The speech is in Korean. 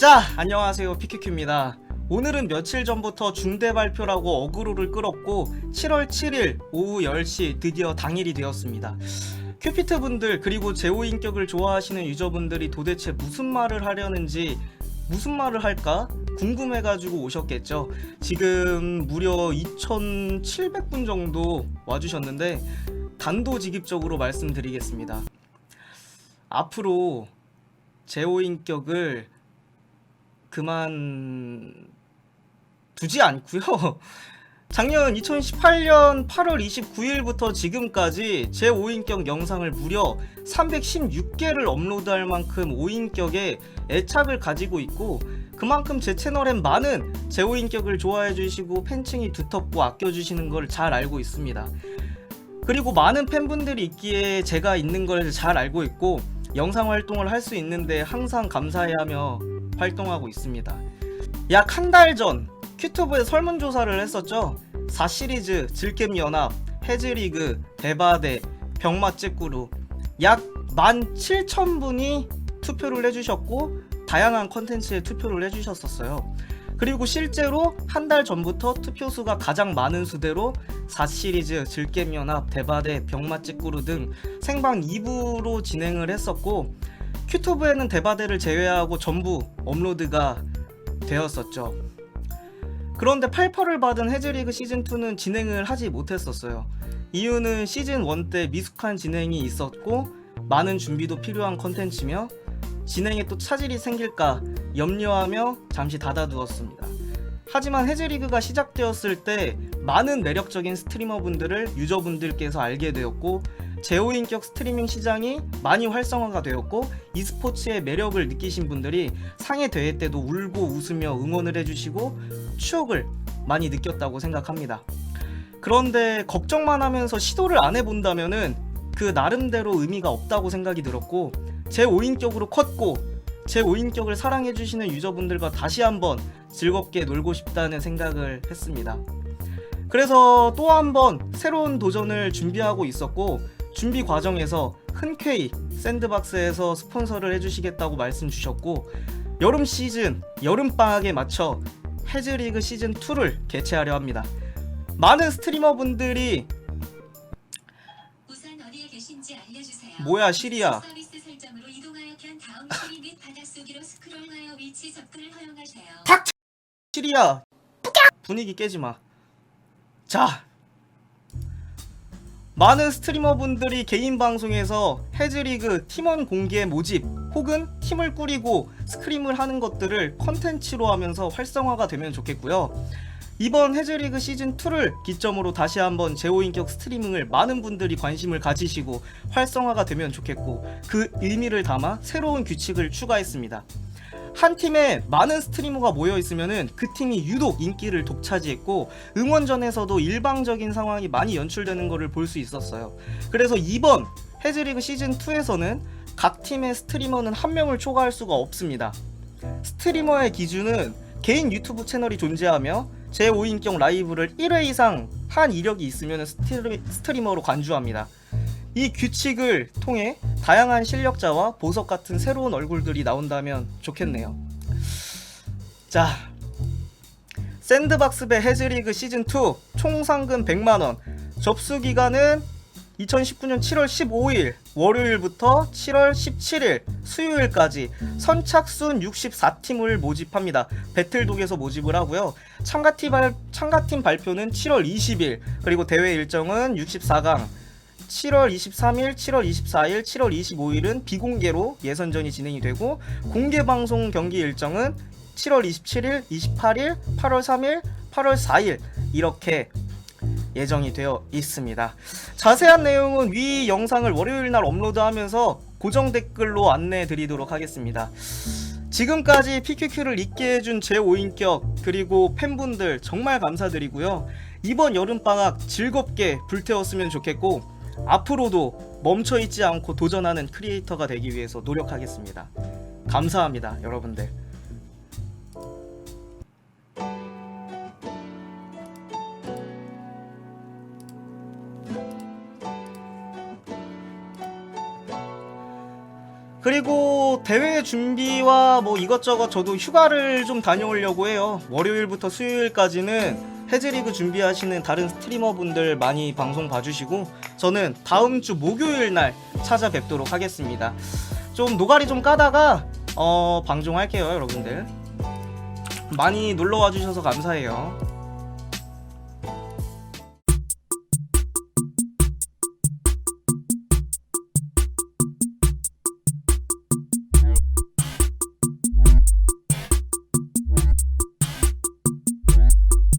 자, 안녕하세요. PQQ입니다. 오늘은 며칠 전부터 중대 발표라고 어그로를 끌었고 7월 7일 오후 10시 드디어 당일이 되었습니다. 큐피트 분들 그리고 제호인격을 좋아하시는 유저분들이 도대체 무슨 말을 하려는지 무슨 말을 할까 궁금해가지고 오셨겠죠. 지금 무려 2,700분 정도 와주셨는데 단도직입적으로 말씀드리겠습니다. 앞으로 제호인격을 그만 두지 않고요. 작년 2018년 8월 29일부터 지금까지 제 5인격 영상을 무려 316개를 업로드할 만큼 5인격에 애착을 가지고 있고 그만큼 제 채널엔 많은 제 5인격을 좋아해 주시고 팬층이 두텁고 아껴 주시는 걸 잘 알고 있습니다. 그리고 많은 팬분들이 있기에 제가 있는 걸 잘 알고 있고 영상 활동을 할 수 있는데 항상 감사해하며 활동하고 있습니다. 약 한 달 전 큐튜브에 설문조사를 했었죠. 4시리즈, 질겜 연합, 해즈리그, 대바대, 병맛제꾸루 약 17,000분이 투표를 해주셨고 다양한 컨텐츠에 투표를 해주셨었어요. 그리고 실제로 한 달 전부터 투표수가 가장 많은 수대로 4시리즈, 질겜연합, 대바대, 병맛직구루 등 생방 2부로 진행을 했었고 큐튜브에는 대바대를 제외하고 전부 업로드가 되었었죠. 그런데 8퍼를 받은 해즈리그 시즌2는 진행을 하지 못했었어요. 이유는 시즌1 때 미숙한 진행이 있었고 많은 준비도 필요한 컨텐츠며 진행에 또 차질이 생길까 염려하며 잠시 닫아두었습니다. 하지만 해즈리그가 시작되었을 때 많은 매력적인 스트리머분들을 유저분들께서 알게 되었고 제호인격 스트리밍 시장이 많이 활성화가 되었고 e스포츠의 매력을 느끼신 분들이 상해 대회 때도 울고 웃으며 응원을 해주시고 추억을 많이 느꼈다고 생각합니다. 그런데 걱정만 하면서 시도를 안 해본다면은 그 나름대로 의미가 없다고 생각이 들었고 제 5인격으로 컸고 제 5인격을 사랑해주시는 유저분들과 다시 한번 즐겁게 놀고 싶다는 생각을 했습니다. 그래서 또 한 번 새로운 도전을 준비하고 있었고 준비 과정에서 흔쾌히 샌드박스에서 스폰서를 해주시겠다고 말씀 주셨고 여름 시즌 여름 방학에 맞춰 해즈리그 시즌 2를 개최하려 합니다. 많은 스트리머분들이. 뭐야, 시리야. 서비스 설정으로 이동하여 켠 다음 시리 및 바닷속으로 스크롤하여 위치 접근을 허용하세요. 시리야 분위기 깨지 마. 자. 많은 스트리머분들이 개인 방송에서 해즈리그 팀원 공개 모집 혹은 팀을 꾸리고 스크림을 하는 것들을 컨텐츠로 하면서 활성화가 되면 좋겠고요. 이번 해즈리그 시즌 2를 기점으로 다시 한번 제호인격 스트리밍을 많은 분들이 관심을 가지시고 활성화가 되면 좋겠고 그 의미를 담아 새로운 규칙을 추가했습니다. 한 팀에 많은 스트리머가 모여 있으면은 그 팀이 유독 인기를 독차지했고 응원전에서도 일방적인 상황이 많이 연출되는 것을 볼 수 있었어요. 그래서 이번 해즈리그 시즌 2에서는 각 팀의 스트리머는 한 명을 초과할 수가 없습니다. 스트리머의 기준은 개인 유튜브 채널이 존재하며 제 5인격 라이브를 1회 이상 한 이력이 있으면 스트리, 스트리머로 간주합니다. 이 규칙을 통해 다양한 실력자와 보석 같은 새로운 얼굴들이 나온다면 좋겠네요. 자, 샌드박스배 해즈리그 시즌 2 총 상금 100만 원. 접수 기간은 2019년 7월 15일 월요일부터 7월 17일 수요일까지 선착순 64팀을 모집합니다. 배틀독에서 모집을 하고요. 참가팀, 발, 참가팀 발표는 7월 20일 그리고 대회 일정은 64강 7월 23일, 7월 24일, 7월 25일은 비공개로 예선전이 진행이 되고 공개 방송 경기 일정은 7월 27일, 28일, 8월 3일, 8월 4일 이렇게 예정이 되어 있습니다. 자세한 내용은 위 영상을 월요일 날 업로드하면서 고정 댓글로 안내해 드리도록 하겠습니다. 지금까지 PQQ를 있게 해준 제 5인격 그리고 팬분들 정말 감사드리고요. 이번 여름방학 즐겁게 불태웠으면 좋겠고 앞으로도 멈춰있지 않고 도전하는 크리에이터가 되기 위해서 노력하겠습니다. 감사합니다, 여러분들. 그리고 대회 준비와 뭐 이것저것 저도 휴가를 좀 다녀오려고 해요. 월요일부터 수요일까지는 해즈리그 준비하시는 다른 스트리머분들 많이 방송 봐주시고 저는 다음 주 목요일 날 찾아뵙도록 하겠습니다. 좀 노가리 좀 까다가 어 방송할게요 여러분들. 많이 놀러 와 주셔서 감사해요.